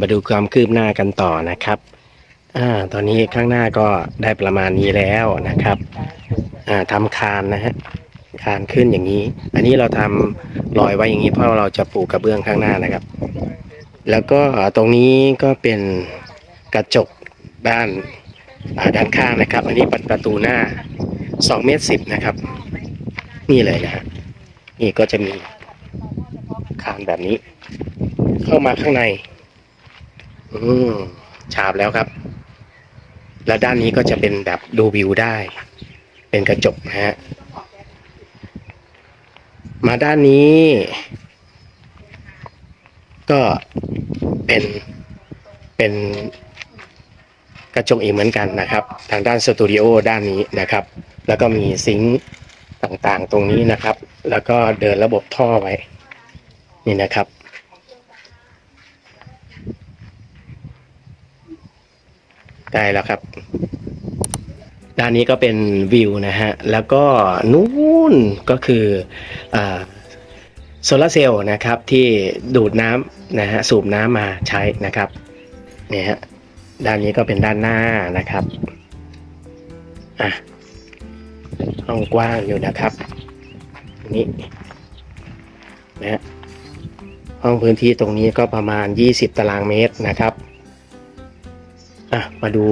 มาดูความคืบหน้ากันต่อนะครับอ่าตอนนี้ข้างหน้าก็ได้ประมาณนี้แล้วนะครับอ่าทำคานนะฮะคานขึ้นอย่างนี้ อันนี้เราทำลอยไว้อย่างนี้เพราะเราจะปลูกกระเบื้องข้างหน้านะครับ แล้วก็ตรงนี้ก็เป็นกระจกด้านด้านข้างนะครับ อันนี้ปประตูหน้า2เมตรสินะครับ นี่เลยนะฮะนี่ก็จะมีคานแบบนี้ เข้ามาข้างใน อืมฉาบแล้วครับ แล้วด้านนี้ก็จะเป็นแบบดูวิวได้ เป็นกระจกนะฮะ มาด้านนี้ ก็เป็นเป็นกระจกอีกเหมือนกันนะครับ ทางด้านสตูดิโอด้านนี้นะครับ แล้วก็มีซิงค์ต่างๆตรงนี้นะครับ แล้วก็เดินระบบท่อไว้ นี่นะครับ ใกล้แล้วครับ ด้านนี้ก็เป็นวิวนะฮะ แล้วก็นู่นก็คืออโซลาร์เซลล์นะครับที่ดูดน้ำนะฮะสูบน้ำมาใช้นะครับเนี่ยฮะด้านนี้ก็เป็นด้านหน้านะครับอะห้องกว้างอยู่นะครับ นี่นะฮะห้องพื้นที่ตรงนี้ก็ประมาณ 20 ตารางเมตรนะครับ อะมาดู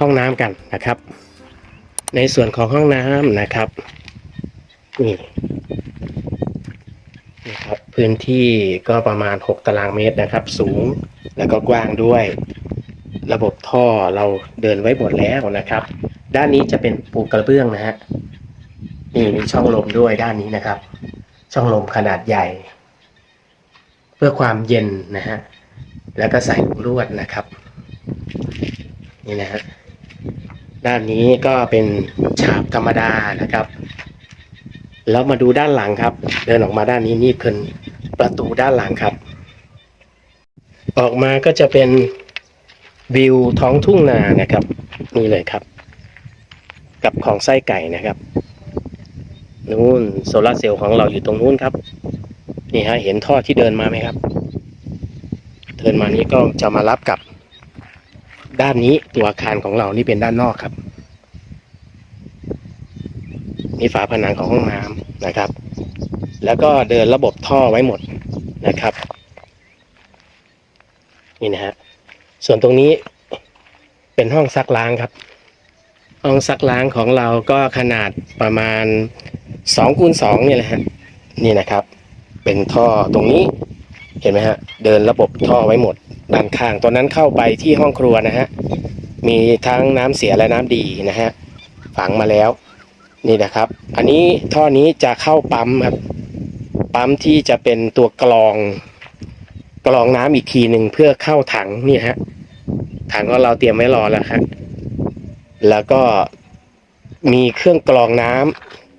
ห้องน้ำกันนะครับ ในส่วนของห้องน้ำนะครับนี่นะครับพื้นที่ก็ประมาณ 6 ตารางเมตรนะครับ สูงแล้วก็กว้างด้วย ระบบท่อเราเดินไว้หมดแล้วนะครับ ด้านนี้จะเป็นปูกระเบื้องนะฮะนี่มีช่องลมด้วยด้านนี้นะครับ ช่องลมขนาดใหญ่ เพื่อความเย็นนะฮะแล้วก็ใส่ลวดนะครับ นี่นะฮะด้านนี้ก็เป็นฉาบธรรมดานะครับ แล้วมาดูด้านหลังครับ เดินออกมาด้านนี้นี่คือประตูด้านหลังครับ ออกมาก็จะเป็นวิวท้องทุ่งนานะครับ นี่เลยครับ กับของไส้ไก่นะครับนู่นโซลาเซลล์ของเราอยู่ตรงนู้นครับ นี่ฮะเห็นท่อที่เดินมาไหมครับ เดินมานี้ก็จะมารับกับ ด้านนี้ตัวอาคารของเรานี่เป็นด้านนอกครับนี่ฝาผนังของห้องน้ำนะครับ แล้วก็เดินระบบท่อไว้หมดนะครับ นี่นะฮะ ส่วนตรงนี้เป็นห้องซักล้างครับ ห้องซักล้างของเราก็ขนาดประมาณ2คูณ2เนี่ยแหละฮะ นี่นะครับ เป็นท่อตรงนี้ เห็นไหมฮะ เดินระบบท่อไว้หมดด้านข้าง ตอนนั้นเข้าไปที่ห้องครัวนะฮะ มีทั้งน้ำเสียและน้ำดีนะฮะ ฝังมาแล้ว นี่นะครับ อันนี้ท่อนี้จะเข้าปั๊มครับ ปั๊มที่จะเป็นตัวกรอง กรองน้ำอีกทีหนึ่งเพื่อเข้าถังนี่ฮะ ถังของเราเตรียมไว้รอแล้วครับแล้วก็มีเครื่องกรองน้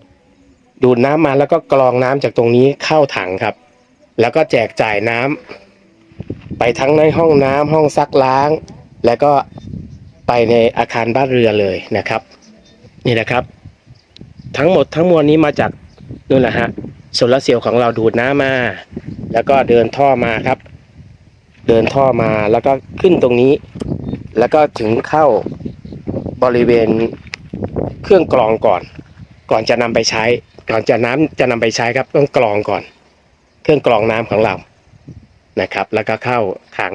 ำดูดน้ำมาแล้วก็กรองน้ำจากตรงนี้เข้าถังครับ แล้วก็แจกจ่ายน้ำไปทั้งในห้องน้ำห้องซักล้าง แล้วก็ไปในอาคารบ้านเรือนเลยนะครับ นี่นะครับ ทั้งหมดทั้งมวลนี้มาจากนู่นแหละฮะโซลาร์เซลล์ของเราดูดน้ำมา แล้วก็เดินท่อมาครับ เดินท่อมาแล้วก็ขึ้นตรงนี้ แล้วก็ถึงเข้าบริเวณเครื่องกรองก่อน ก่อนจะนำไปใช้ ก่อนจะน้ำจะนำไปใช้ครับต้องกรองก่อน เครื่องกรองน้ำของเรานะครับ แล้วก็เข้าถัง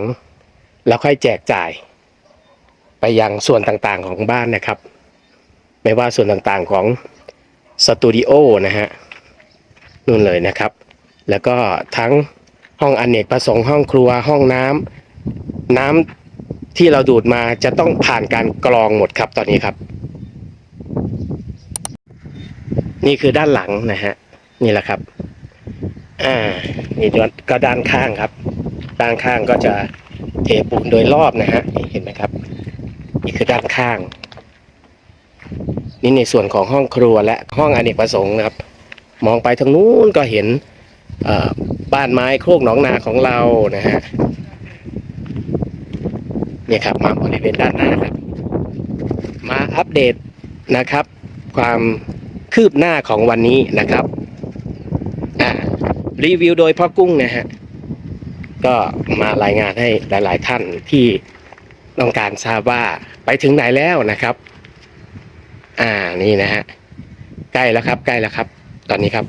แล้วค่อยแจกจ่าย ไปยังส่วนต่างๆของบ้านนะครับ ไม่ว่าส่วนต่างๆของสตูดิโอนะฮะนู่นเลยนะครับ แล้วก็ทั้งห้องอเนกประสงค์ห้องครัวห้องน้ำน้ำที่เราดูดมาจะต้องผ่านการกรองหมดครับตอนนี้ครับ นี่คือด้านหลังนะฮะนี่แหละครับ อ่านี่ก็ด้านข้างครับ ด้านข้างก็จะเทปูนโดยรอบนะฮะนี่เห็นไหมครับ นี่คือด้านข้าง นี่ในส่วนของห้องครัวและห้องอเนกประสงค์นะครับ มองไปทางนู้นก็เห็นบ้านไม้โคกหนองนาของเรานะฮะเนี่ยครับมาบริเวณด้านหน้าครับมาอัปเดตนะครับ ความคืบหน้าของวันนี้นะครับ รีวิวโดยพ่อกุ้งนะฮะก็มารายงานให้หลาย ๆ ท่านที่ต้องการทราบว่าไปถึงไหนแล้วนะครับ อ่านี่นะฮะใกล้แล้วครับใกล้แล้วครับ ตอนนี้ครับ